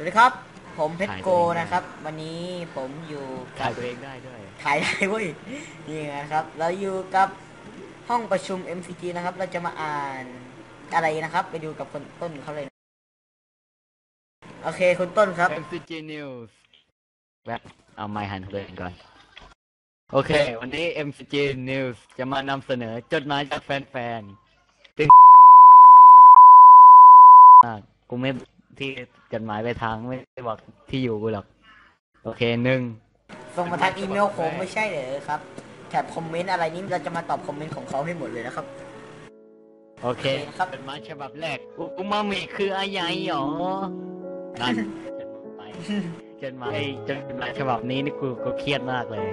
สวัสดีครับ ผมเพชรถ่ายโกตัวเองได้นะครับ วันนี้ผมอยู่ถ่ายตัวเองได้ด้วย ถ่ายได้เว้ยนี่นะครับ เราอยู่กับห้องประชุม MCG นะครับ เราจะมาอ่านอะไรนะครับ ไปดูกับคนต้นเขาเลย โอเคคุณต้นครับ MCG News แวบเอาไมค์หันตัวเองก่อน โอเค วันนี้ MCG News จะมานำเสนอจดหมายจากแฟนๆซึ่งอะกูไม่ ที่จดหมายไปทางไม่ได้บอกที่อยู่กูหรอก โอเคหนึ่งส่งมาทางอีเมลผมไม่ใช่เหรอครับแถบคอมเมนต์อะไรนี้เราจะมาตอบคอมเมนต์ของเขาให้หมดเลยนะครับ โอเคโอเคครับจดหมายฉบับแรกอุอุมามิคืออะไรหรอนั่นจดหมายจดหมายจดหมายฉบับนี้นี่กูกูเครียดมากเลย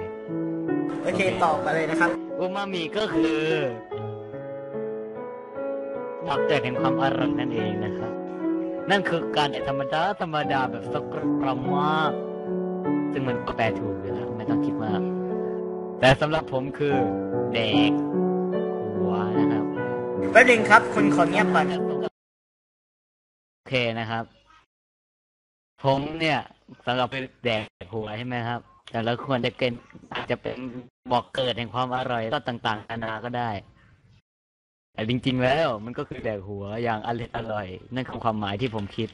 โอเคตอบมาเลยนะครับอูมามิก็คือหลักเกิดแห่งความอร่อยนั่นเองนะครับ นั่นคือการธรรมดาธรรมดาแบบสกปรกมากซึ่งมันก็แปลถูกอยู่แล้วไม่ต้องคิดมาก แต่สำหรับผมคือแดกหัวนะครับแป๊บหนึงครับ คุณขอเงียบก่อนโอเคนะครับ ผมเนี่ยสำหรับเป็นแดกหัวใช่ไหมครับ แต่ละควรจะเกินอาจจะเป็นบอกเกิดแห่งความอร่อยก็ต่างๆนานาก็ได้ แต่จริง ๆ แล้วมันก็คือแดกหัวอย่างอร่อยอร่อย นั่นคือความหมายที่ผมคิด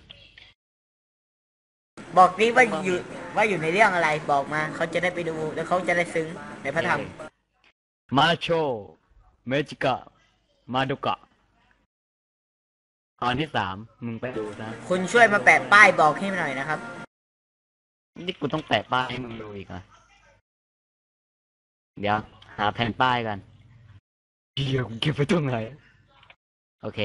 บอกนี้ว่าอยู่ว่าอยู่ในเรื่องอะไรบอกมา เขาจะได้ไปดูแล้วเขาจะได้ซึ้งในพระธรรมมาโชเมจิกะ มาดุกะ ตอนที่สามมึงไปดูนะคุณช่วยมาแปะป้ายบอกให้หน่อยนะครับ นี่กูต้องแปะป้ายให้มึงดูอีกเหรอะเดี๋ยว หาแผ่นป้ายกัน เดี๋ยวกูเก็บไว้ตรงไหน โอเค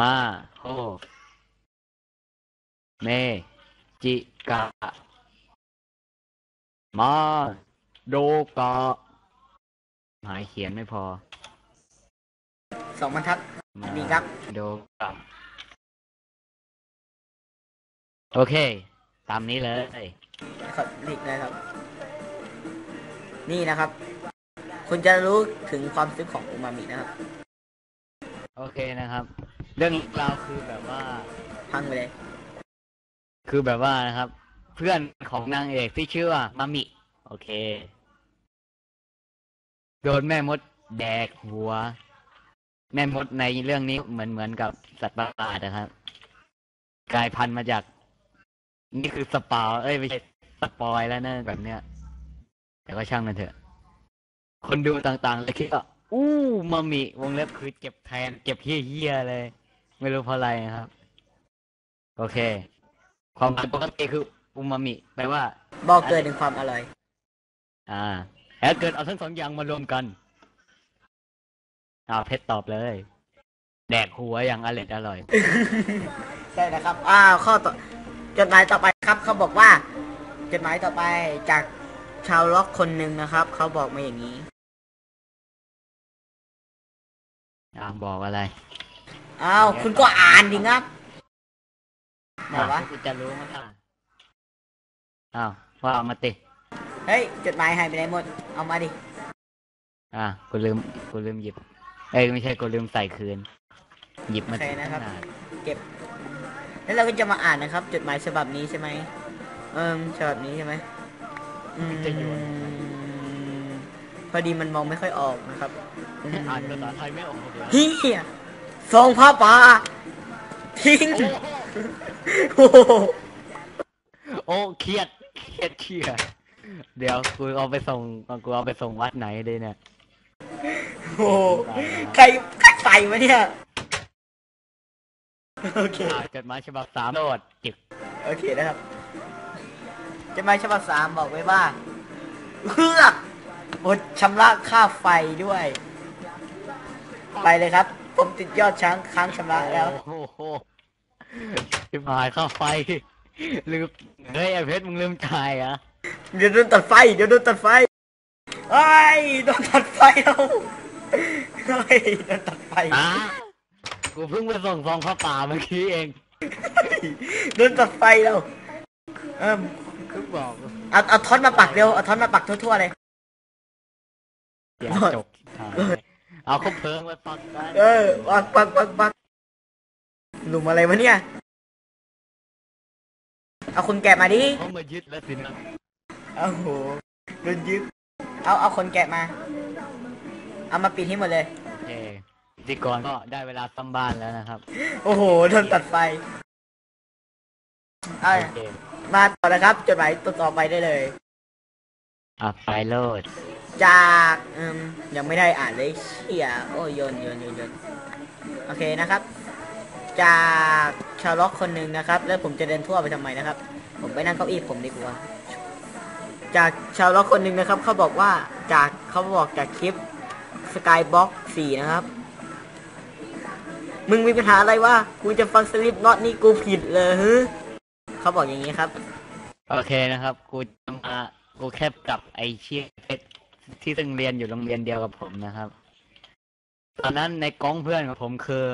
มาโฮเมจิกะ มาโดกะหมายเขียนไม่พอ สองบรรทัดมาดีครับ โดกะ โอเค ตามนี้เลย ขอลิกนะครับ นี่นะครับ คุณจะรู้ถึงความซึ้งของอูมามินะครับ โอเคนะครับ เรื่องราวคือแบบว่า พังไปเลย คือแบบว่านะครับ เพื่อนของนางเอกที่ชื่อว่ามามิ โอเค โดนแม่มดแดกหัว แม่มดในเรื่องนี้เหมือนเหมือนกับสัตว์ประหลาดนะครับ กลายพันธุ์มาจาก นี่คือสปาวเอ้ยไม่ใช่สปอยแล้วนะแบบเนี้ย แต่ก็ช่างมันเถอะ คนดูต่างๆเลยคิดว่าอู้มามิวงเล็บคือเจ็บแทนเจ็บเฮี้ยๆเลย ไม่รู้เพราะอะไรนะครับ โอเค ความหมายปกติคืออูมามิแปลว่า บอกเกิดถึงความอร่อย อ่าแล้วเกิดเอาทั้งสองอย่างมารวมกันอ่าเพชรตอบเลย แดกหัวอย่างอร่อยอร่อยใช่นะครับ อ้าวข้อต่อจดหมายต่อไปครับเขาบอกว่าจดหมายต่อไปจาก ชาวล็อกคนหนึ่งนะครับ เขาบอกมาอย่างนี้ อ่าบอกอะไรอ้าวคุณก็อ่านดิครับไหนวะอะกูจะรู้มั้งอะอ้าวว่าเอามาติเฮ้ยจดหมายหายไปไหนหมด เอามาดิอะกูลืมกูลืมหยิบ เอ้ยไม่ใช่กูลืมใส่คืน หยิบมาโอเคนะครับตั้งาเก็บ แล้วเราก็จะมาอ่านนะครับ จดหมายฉบับนี้ใช่ไหมเอิมฉบับนี้ใช่ไหม อืมจะโยนพอดีมันมองไม่ค่อยออกนะครับมอ่านภาษาไทยไม่ออกเลยเฮียทรงผ้าป่าทิ้งโอ้โหโอ้เครียดเครียดเครียดเดี๋ยวกูเอาไปส่งกูเอาไปส่งวัดไหนดีเนี่ยโอ้โหใครใครใส่มาเนี่ยโอเคอ่าจดหมายฉบับสามโดดจิกโอเคนะครับ จะมาฉบับสามบอกไว้ว่าเพื่อกอดชำระค่าไฟด้วย ไปเลยครับ ผมติดยอดช้างค้างชำระแล้ว โอ้โหชิบหายค่าไฟ ลืม เฮ้ยไอเพชรมึงลืมจ่ายเหรอะเดี๋ยวโดนตัดไฟ เดี๋ยวโดนตัดไฟไอ้ยโดนตัดไฟแล้วเฮ้ยโดนตัดไฟอะกูเพิ่งไปส่งซองข้าวป่าเมื่อกี้เอง โดนตัดไฟแล้วเอิ่ม คือบอกเอาเอาท็อตมาปักเร็วเอาท็อตมาปักทั่วๆเลย เดี๋ยวจบเอาเขาเพลิงมาปักกันเออปักปักปักปักหลุมอะไรวะเนี่ย เอาคนแกะมาดิเขามายึดแล้วสินะโอ้โหโดนยึดเอาเอาคนแกะมา เอามาปิดให้หมดเลยโอเคพิธีกรก็ได้เวลาซ่อมบ้านแล้วนะครับ โอ้โหโดนตัดไฟ เอาโอเค มาต่อนะครับ จดหมายตัวต่อไปได้เลย อะไปโลดจากอืมยังไม่ได้อ่านเลยเชี่ยโอ้ยโยนโยนโยนโยนโอเคนะครับ จากชาวล็อกคนหนึ่งนะครับ แล้วผมจะเดินทั่วไปทำไมนะครับ ผมไปนั่งเก้าอี้ผมดีกว่า จากชาวล็อกคนหนึ่งนะครับ เขาบอกว่าจากเขาบอกจากคลิปสกายบ็อกสี่นะครับ มึงมีปัญหาอะไรวะกูจะฟังสลิปน็อตนี่กูผิดเลยฮึ เขาบอกอย่างนี้ครับ โอเคนะครับ กูจะมากูแค่กลับไอเชี่ยเพชรที่ซึ่งเรียนอยู่โรงเรียนเดียวกับผมนะครับ ตอนนั้นในกล้องเพื่อนของผมคือ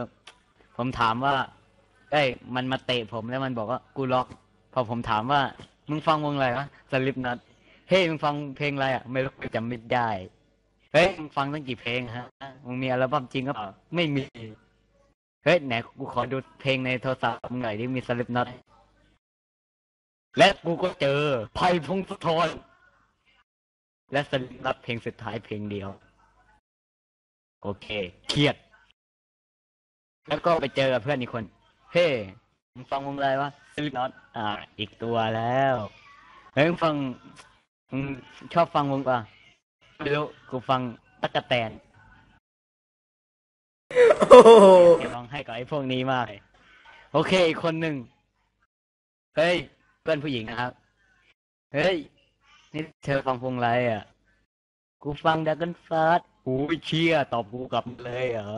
ผมถามว่าเอ้ยมันมาเตะผมแล้วมันบอกว่ากูล็อก พอผมถามว่า มึงฟังวงอะไรวะสลิปนัทเฮ้ยมึงฟังเพลงอะไรอะ ไม่รู้กูจำไม่ได้ เฮ้ยมึงฟังตั้งกี่เพลงฮะมึงมีอัลบั้มจริงก็เปล่าไม่มี เฮ้ยไหนกูขอดูเพลงในโทรศัพท์มึงหน่อยที่มีสลิปนัท และกูก็เจอไผ่พงศธรและสลิปนัทเพลงสุดท้ายเพลงเดียว โอเค เครียด แล้วก็ไปเจอกับเพื่อนอีกคน เฮ้มึงฟังวงอะไรวะสลิปน็อตอ่า อีกตัวแล้วเฮ้ยมึงฟังมึงชอบฟังวงป่ะไม่รู้กูฟังตั๊กแตนโอ้โหเดี๋ยวร้องให้กับไอ้พวกนี้มากเลยโอเค อีกคนหนึ่งเฮ้ยเพื่อนผู้หญิงนะครับ เฮ้ย นี่เธอฟังวงอะไรอะ กูฟังดักกันฟาดกูเชี่ยตอบกูกลับมาเลยเหรอ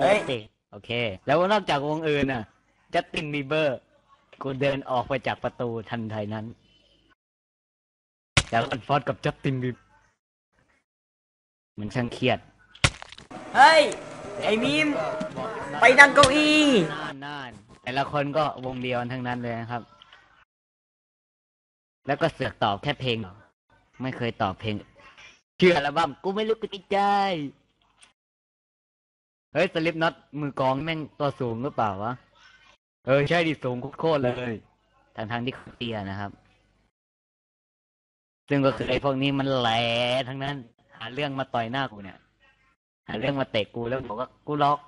เฮ้ยโอคโอเค แล้วนอกจากวงอื่นน่ะจัสตินบีเบอร์ กูเดินออกไปจากประตูทันใดนั้น แล้วกันฟอดกับจัสตินบีมันช่างเครียด เฮ้ย ไอ้มิม ไปนั่งเก้าอี้น่านน่านแต่ละคนก็วงเดียวกันทั้งนั้นเลยนะครับ แล้วก็เสือกตอบแค่เพลงไม่เคยตอบเพลง เชื่ออัลบั้มกูไม่รู้กูติดใจ เฮ้ยสลิปน็อตมือกองแม่งตัวสูงหรือเปล่าวะ เออ ใช่ดิสูงโคตรเลยทางทางที่เขาเตี้ยนะครับ ซึ่งก็คือไอ้พวกนี้มันแหลทั้งนั้น หาเรื่องมาต่อยหน้ากูเนี่ย หาเรื่องมาเตะกูแล้วบอกว่ากูล็อก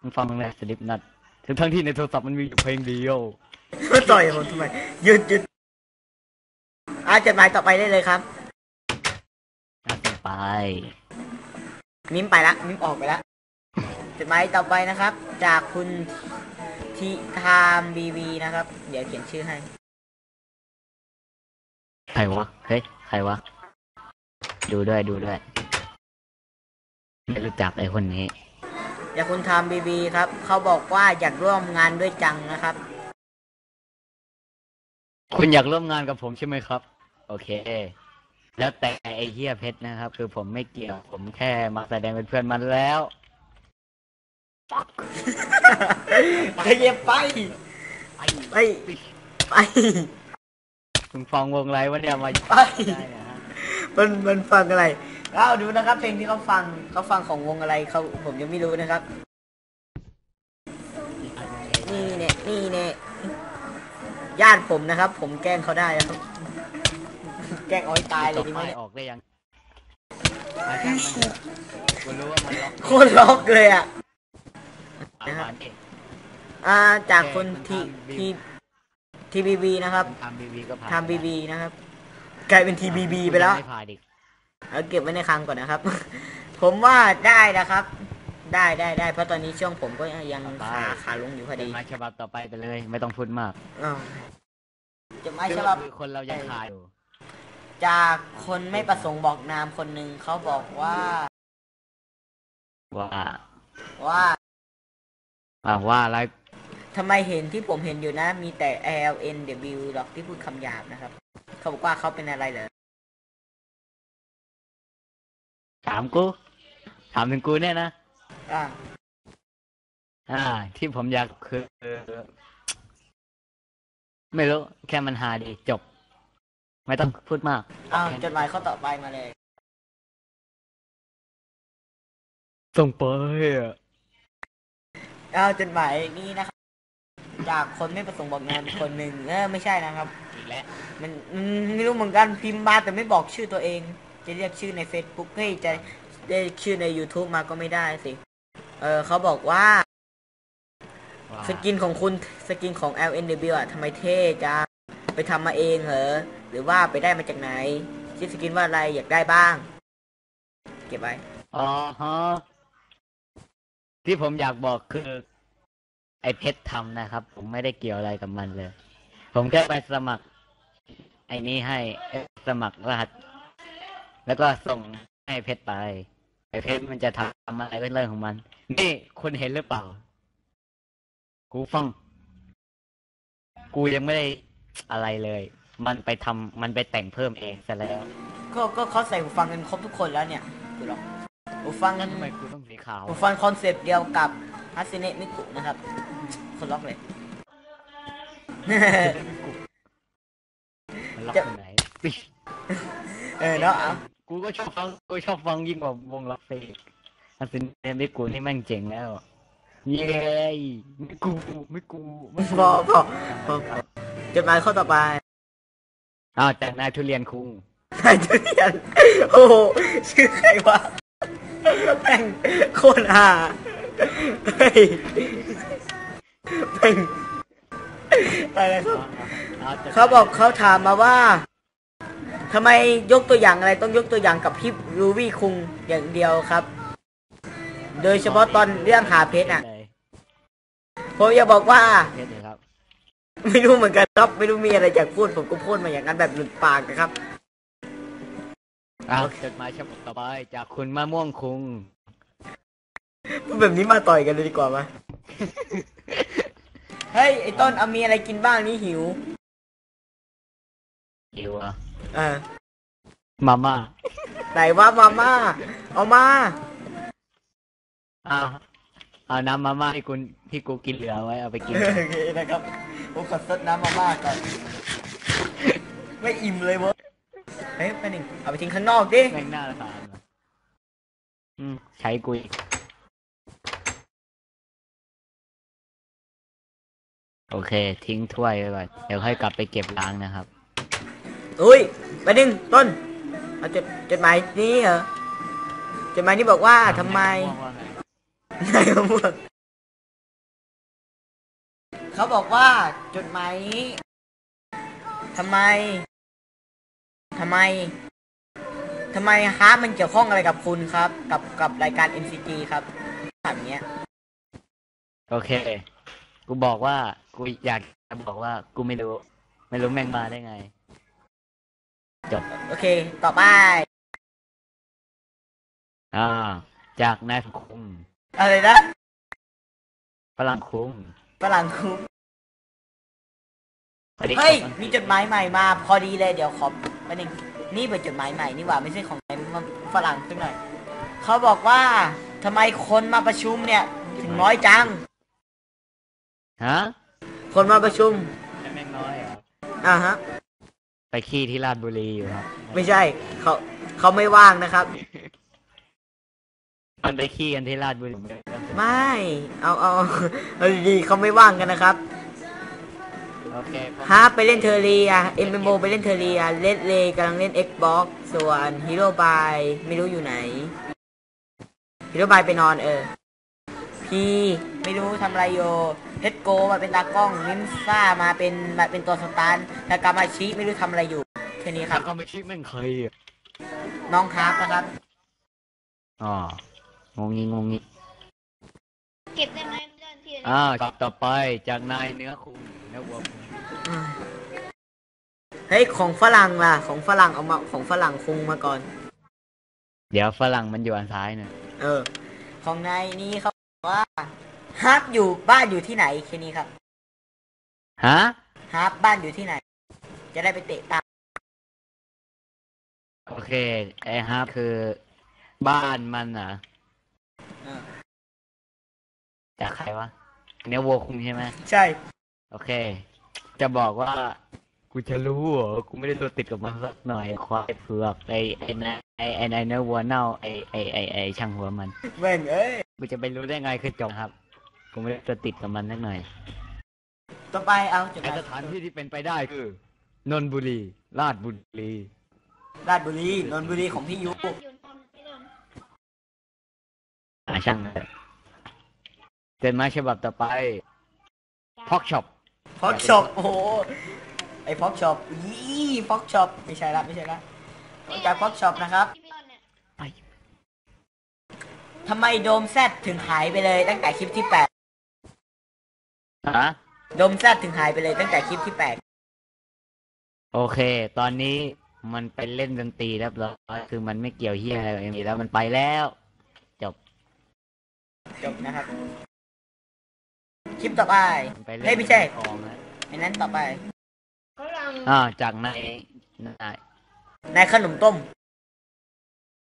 มึงฟังมึงเลยสลิปน็อตทั้งทั้งที่ในโทรศัพท์มันมีอยู่เพลงเดียวมาต่อยผมทำไมหยุดหยุด อ่าจดหมายต่อไปได้เลยครับน่าสนไป มิมไปละมิมออกไปละจดหมายต่อไปนะครับ จากคุณทีไทม์บีบีนะครับ เดี๋ยวเขียนชื่อให้ ใครวะ เฮ้ย ใครวะ ดูด้วยดูด้วย ไม่รู้จักไอ้คนนี้ จากคุณไทม์บีบีครับ เขาบอกว่าอยากร่วมงานด้วยจังนะครับ คุณอยากร่วมงานกับผมใช่ไหมครับ โอเค แล้วแต่ไอ้เฮียเพชรนะครับ คือผมไม่เกี่ยว ผมแค่มาแสดงเป็นเพื่อนมันแล้วขยับไปไปไปคุณฟังวงไรวะเนี่ยมาไปได้นะฮะมันมันฟังอะไรเอาดูนะครับ เพลงที่เขาฟังเขาฟังของวงอะไรเขาผมยังไม่รู้นะครับ นี่เนี่ยนี่เนี่ยญาติผมนะครับ ผมแกล้งเขาได้นะครับแก ล้งเอาให้ตายเลยดีไหมป้ายเนี่ยออกได้ยังมาช่างมันเถอะกูรู้ว่ามันล็อกโคตรล็อกเลยอะเอามาดิอ่าจากคนทีทีทีบีบีนะครับทำบีบีก็ผ่านทำบีบีนะครับ กลายเป็นทีบีบีไปแล้วม่ผ่านอีกเอาเก็บไว้ในคลังก่อนนะครับ ผมว่าได้นะครับ ได้ได้ได้เพราะตอนนี้ช่วงผมก็ยังขาขาลงอยู่พอดีมาฉบับต่อไปไปเลย ไม่ต้องพูดมากอ้าวจะไม่ใช่ว่าคือคนเรายังขาดอยู่ จากคนไม่ประสงค์บอกนามคนหนึ่งเขาบอกว่า ว่าว่าอ่าว่าอะไรทำไมเห็นที่ผมเห็นอยู่นะ มีแต่ L N W หรอกที่พูดคำหยาบนะครับ เขาบอกว่าเขาเป็นอะไรเหรอถามกู ถามถึงกูเนี่ยนะ อ่าอ่า ที่ผมอยากคือ ไม่รู้ แค่มันหาดีจบ ไม่ต้องพูดมาก อ้าวจดหมายข้อต่อไปมาเลยส่งไปอะอ้าวจดหมายนี้นะครับ จากคนไม่ประสงค์บอกงานคนหนึ่งเออไม่ใช่นะครับ อีกแล้วมันมันไม่รู้เหมือนกันพิมพ์มาแต่ไม่บอกชื่อตัวเอง จะเรียกชื่อใน Facebook เฮ้ยจะได้ชื่อใน YouTube มาก็ไม่ได้สิ เออเขาบอกว่าว้าวสกินของคุณสกินของ LNW อะทำไมเท่จังไปทำมาเองเหรอ หรือว่าไปได้มาจากไหนชื่อสกินว่าอะไรอยากได้บ้าง เก็บไว้ อ๋อฮะที่ผมอยากบอกคือ ไอเพชรทำนะครับ ผมไม่ได้เกี่ยวอะไรกับมันเลย ผมแค่ไปสมัคร ไอนี้ให้สมัครรหัส แล้วก็ส่งให้เพชรไป ไอเพชรมันจะทำอะไรก็นเรื่องของมัน นี่คุณเห็นหรือเปล่า กูฟัง กูยังไม่ได้อะไรเลย มันไปทำมันไปแต่งเพิ่มเองซะแล้วก็ก็เขาใส่หูฟังกันครบทุกคนแล้วเนี่ยดูหรอกหูฟังกันทำไมกูต้องสีขาวหูฟังคอนเซปต์เดียวกับฮัสเซเนะมิกุนะครับ คนล็อกเลย มันล็อกจะตรงไหนเออเนาะเอากูก็ชอบฟังกูชอบฟังยิ่งกว่าวงล็อกเซกอันสินเนมิกูนี่แม่งเจ๋งแล้ว เย้ไม่กูไม่กูไม่กู พอพอพอพอจดหมายข้อต่อไป อ้าวจากนายทุเรียนคุงนายทุเรียน โอ้โหชื่อใครวะแม่งโคตรห่าเฮ้ยแม่งอะไรครับเขาบอกเขาถามมาว่าทำไมยกตัวอย่างอะไรต้องยกตัวอย่างกับพี่รูวี่คุงอย่างเดียวครับ โดยเฉพาะตอนเรื่องหาเพชรอะเลยผมอยากบอกว่า ไม่รู้เหมือนกันครับ ไม่รู้มีอะไรอยากพูดผมก็พูดมาอย่างนั้นแบบหลุดปากนะครับอ้าวจดหมายฉบับต่อไปจากคุณมะม่วงคุงพูดแบบนี้มาต่อยกันเลยดีกว่าไหมเฮ้ยไอ้ต้นเอามีอะไรกินบ้างนี่หิวหิวเหรอะเออมาม่าไหนว่ามาม่าเอามาอ้าว เอาน้ำมาม่าที่กูที่กูกินเหลือไว้เอาไปกิน โอเคนะครับผมขอซดน้ำมาม่าก่อน ไม่อิ่มเลยเว้ยเฮ้ยไปหนึ่งเอาไปทิ้งข้างนอกดิ แม่งน่าทานว่ะอืมใช้กูอีกโอเค ทิ้งถ้วยไว้ก่อนเดี๋ยวค่อยกลับไปเก็บล้างนะครับ อุ้ยไปหนึ่งต้น เอาจดจดหมายนี้เหรอจดหมายนี้บอกว่าทำไม นายมะม่วงเขาบอกว่าจดหมายนี้ทำไมทำไมทำไมฮาร์ปมันเกี่ยวข้องอะไรกับคุณครับ กับกับรายการ MCG ครับถามอย่างเงี้ย โอเค กูบอกว่า กูอยากจะบอกว่า กูไม่รู้ ไม่รู้แม่งมาได้ไง จบ โอเค ต่อไป อ่า จากนายคุง อะไรนะฝรั่งคุงฝรั่งคุกสวัสดีเฮ้ยครับมีจดหมายใหม่มา พอดีเลยเดี๋ยวขอไปหนึ่งนี่เป็นจดหมายใหม่นี่หว่าไม่ใช่ของฝรั่งสักหน่อยเขาบอกว่าทำไมคนมาประชุมเนี่ย ถึงน้อยจัง ฮะ คนมาประชุมแม่งน้อยเหรออ่าฮะ ไปขี้ที่ราชบุรีอยู่ครับ ไม่ใช่เขาเขาไม่ว่างนะครับ มันไปขี้กันที่ราชบุรีไม่ เอาเอาเอาดีๆเขาไม่ว่างกันนะครับโอเคผมฮาร์ปไปเล่นเทอร์เรียเอ็มโมไปเล่นเทอร์เรีย เลดเลกำลังเล่น Xbox ส่วนฮีโร่บายไม่รู้อยู่ไหนฮีโร่บายไปนอนเออ พีไม่รู้ทำอะไรอยู่เฮดโกมาเป็นตากล้องมิมซ่ามาเป็นมาเป็นตัวสตาร์ทากามาชิไม่รู้ทำอะไรอยู่แค่นี้คถ้ารับก็ไม่คิดแม่งเคยอะน้องฮาร์ปนะครับ อ๋อ งงงี้งงงี้เก็บได้ไหมเรื่องที่อ่าต่อไปจากนายเนื้อคุงเนื้อวัวคุงเฮ้ยของฝรั่งล่ะ ของฝรั่งเอามาของฝรั่งคุงมาก่อน เดี๋ยวฝรั่งมันอยู่อันซ้ายเนี่ยเออ ของนายนี้เขาบอกว่าฮาร์ปอยู่บ้านอยู่ที่ไหนแค่นี้ครับฮะฮาร์ปบ้านอยู่ที่ไหน จะได้ไปเตะตามโอเคไอ้ฮาร์ปคือบ้านมันเหรอะเออ จากใครวะเนื้อวัวคุงใช่ไหมใช่ โอเค จะบอกว่า กูจะรู้เหรอ กูไม่ได้ตัวติดกับมันสักหน่อย ควายเผือกไอไอนายไอไอไอเนื้อวัวเน่าไอไอไอไอช่างหัวมัน แม่งเอ้ย กูจะไปรู้ได้ไงคือจบครับ กูไม่ได้ตัวติดกับมันสักหน่อย ต่อไปเอาจดหแต่มายสถานที่ที่เป็นไปได้คือนนทบุรี ราชบุรี ราชบุรีนนทบุรีของพี่ยุอยู่ตอนไม่โดนอ่าช่าง เลยจดหมายฉบับต่อไปพอกช็อปฟ็อกช็อปโอ้โหไอ้ฟ็อกช็อปยี่ฟ็อกช็อปไม่ใช่ละไม่ใช่ละจากฟ็อกช็อปนะครับที่พี่อ้อนเนี่ยทำไมโดมแซดถึงหายไปเลยตั้งแต่คลิปที่แปดฮะโดมแซดถึงหายไปเลยตั้งแต่คลิปที่แปดโอเค ตอนนี้มันไปเล่นดนตรีแล้วร้อยคือมันไม่เกี่ยวเฮียอะไรกับเอ็มแล้วมันไปแล้ว จบ จบนะครับ คลิปต่อไปมันไปเล่นเฮ้ยไม่ใช่ทองแล้วไอ้นั้นต่อไปเขาลังอ่าจากในในในขนมต้ม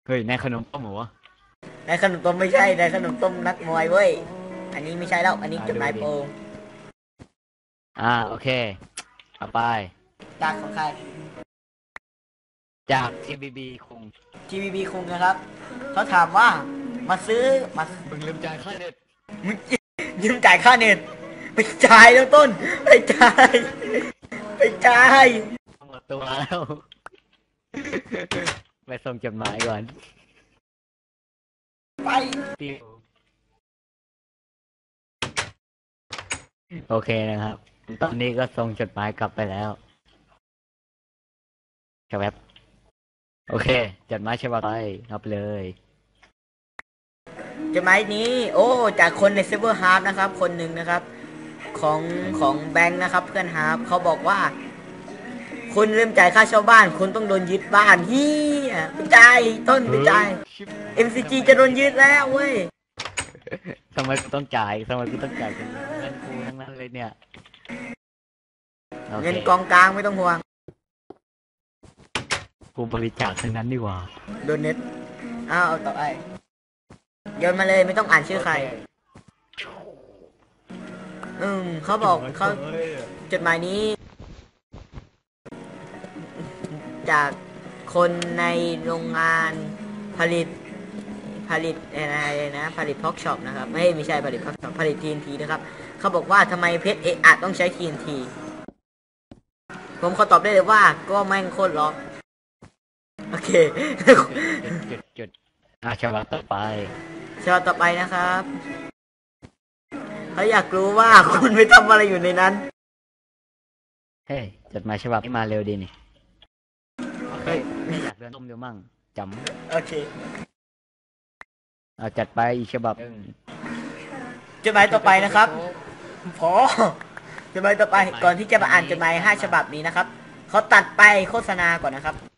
เฮ้ยในขนมต้มเหรอวะในขนมต้มไม่ใช่ในขนมต้มนักมวยเว้ยอันนี้ไม่ใช่แล้วอันนี้จดหมายโปรอ่าโอเคเอาไปจากของใครจาก TBB คง GBB คุงนะครับเขาถามว่ามาซื้อมามึงลืมจ่ายค่าเน็ตมึง ยืมจ่ายค่าเน็ตไปจ่ายแล้วต้น ไปจ่าย ไปจ่ายหมดตัวแล้ว ไปส่งจดหมายก่อนไปติวโอเคนะครับ ตอนนี้ก็ส่งจดหมายกลับไปแล้วครับโอเค จดหมายฉบับไปรับเลย จดหมายนี้ โอ้ จากคนในเซิร์ฟเวอร์ฮาร์ฟนะครับ คนหนึ่งนะครับ ของของแบงค์นะครับ เพื่อนฮาร์ฟเขาบอกว่า คุณลืมจ่ายค่าเช่าบ้าน คุณต้องโดนยึดบ้านฮียไปจ่ายต้นไปจ่าย MCG จะโดนยึดแล้วเว้ยทำไมกูต้องจ่ายทำไมกูต้องจ่ายเป็นเงินกูทั้งนั้นเลยเนี่ยโอคเงินกองกลางไม่ต้องห่วงกูบริจาคทั้งนั้นดีกว่าโดนเน็ตอ้าวเอาต่อไป โยนมาเลยไม่ต้องอ่านชื่อใคร อืมเขาบอกเขาจดหมายนี้ จากคนในโรงงานผลิตผลิตอะไรนะผลิตพ็อกช็อปนะครับ ไม่ไม่ใช่ผลิตพ็อกช็อปผลิต TNT นะครับ เขาบอกว่าทำไมเพชรเออาจต้องใช้ TNT ผมขอตอบได้เลยว่าก็แม่งโคตรล็อก โอเค อะฉบับต่อไปฉบับต่อไปนะครับเขาอยากรู้ว่าคุณไปทำอะไรอยู่ในนั้น เฮ้ยจดหมายฉบับนี้มาเร็วดีนี่เฮ้ยไม่อยากเดินต้มเดียวมั่งจโอเคำเอาจัดไปอีกฉบับหนึ่งจดหมายต่อไปนะครับพอจดหมายต่อไปก่อนที่จะมาอ่านจดหมายห้าฉบับนี้นะครับเขาตัดไปโฆษณาก่อนนะครับ